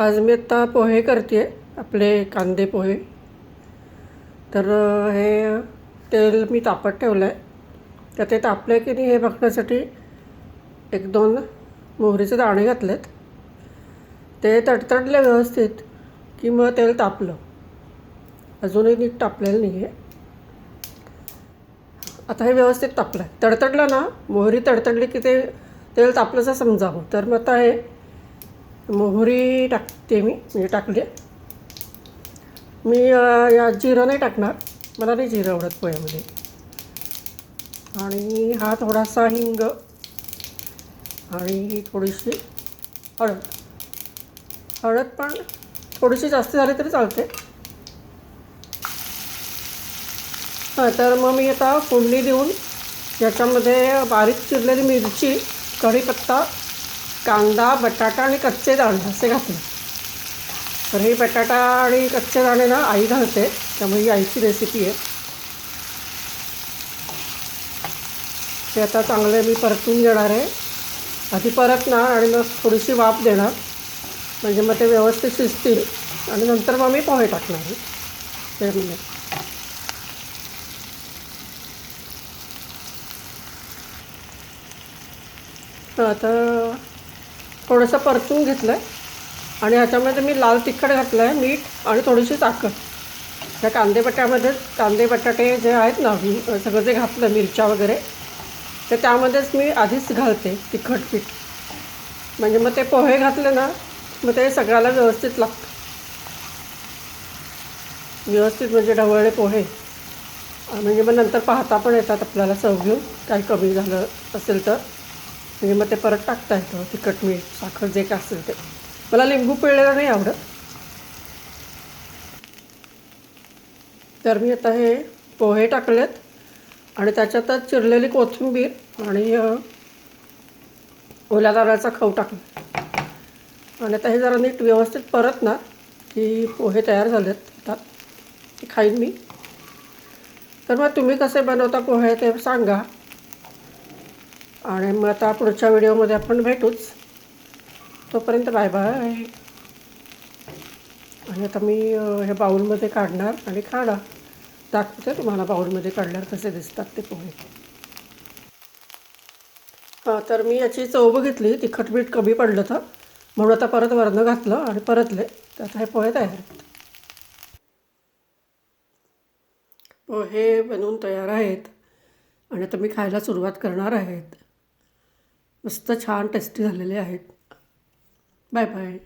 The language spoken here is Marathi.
आज मी आत्ता पोहे करते आपले कांदे पोहे. तर हे तेल मी तापत ठेवलं आहे तर ते तापलं आहे की नाही हे बघण्यासाठी एक दोन मोहरीचे दाणे घातलेत. ते तडतडले व्यवस्थित की मग तेल तापलं. अजूनही नीट तापलेलं नाही आहे आता हे व्यवस्थित तापलं आहे तडतडलं ना मोहरी तडतडली की ते तेल तापलंच समजावं. तर मग आता हे मोहरी टाकते मी म्हणजे टाकली. मी या यात जिरं नाही टाकणार मला नाही जिरं आवडत पोह्यामध्ये. आणि हा थोडासा हिंग आणि थोडीशी हळद. हळद पण थोडीशी जास्त झाली तरी चालते. हां तर मग मी आता फोडणी देऊन याच्यामध्ये बारीक चिरलेली मिरची कढीपत्ता कांदा बटाटा आणि कच्चे दाणे असे घातले. तर हे बटाटा आणि कच्चे दाणे ना आई घालते त्यामुळे ही आईची रेसिपी आहे. ते आता चांगले मी परतून देणार आहे. आधी परतणार आणि मग थोडीशी वाफ देणार. म्हणजे मग ते व्यवस्थित शिजतील. आणि नंतर मग मी पोहे टाकणार आहे. तर आता थोडंसं परतून घेतलं आहे आणि ह्याच्यामध्ये मी लाल तिखट घातलं आहे मीठ आणि थोडीशी साखर. त्या कांदे बटाट्यामध्ये कांदे बटाटे जे आहेत ना सगळं जे घातलं मिरच्या वगैरे ते त्यामध्येच मी आधीच घालते तिखट पीठ. म्हणजे मग ते पोहे घातले ना मग ते सगळ्याला व्यवस्थित लागतं व्यवस्थित म्हणजे ढवळले पोहे. म्हणजे मग नंतर पाहता पण येतात आपल्याला चव घेऊन काही कमी झालं असेल तर. म्हणजे मग ते परत टाकता येतं तिखट मीठ साखर जे काय असेल ते. मला लिंबू पिळलेलं नाही आवडत. तर मी आता हे पोहे टाकलेत आणि त्याच्यातच चिरलेली कोथिंबीर आणि ओल्या दाराचा खव टाकला आणि आता हे जरा नीट व्यवस्थित परत ना की पोहे तयार झालेत आता. ते खाईन मी. तर मग तुम्ही कसे बनवता पोहे ते सांगा. आणि मग आता पुढच्या व्हिडिओमध्ये आपण भेटूच. तोपर्यंत बाय बाय. आणि आता मी हे बाऊलमध्ये काढणार आणि खाणार दाखवते तुम्हाला बाऊलमध्ये काढल्यावर कसे दिसतात ते पोहे हां तर मी याची चव बघितली. तिखट मीठ कमी पडलं तर. म्हणून आता परत वरणं घातलं आणि परतले. तर आता हे पोहे तयार आहेत. पोहे बनवून तयार आहेत. आणि आता मी खायला सुरुवात करणार आहेत. मस्त छान टेस्टी झालेले आहेत. Bye bye.